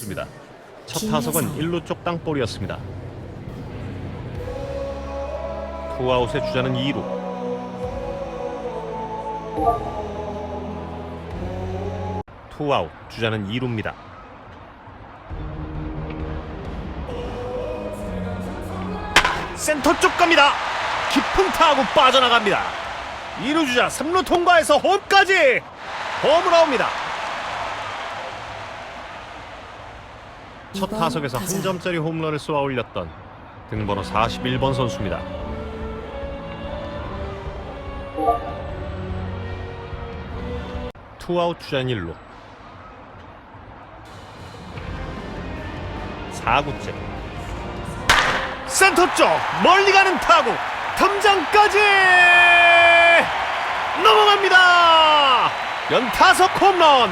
습니다. 첫 타석은 1루 쪽 땅볼이었습니다. 투아웃의 주자는 2루. 투아웃 주자는 2루입니다. 센터 쪽 갑니다. 깊은 타구 빠져나갑니다. 2루 주자 3루 통과해서 홈까지 홈으로 나옵니다. 첫 타석에서 한. 점짜리 홈런을 쏘아 올렸던 등번호 41번 선수입니다. 투아웃 주전 1루. 4구째. 센터 쪽 멀리 가는 타구. 덤장까지! 넘어갑니다! 연타석 홈런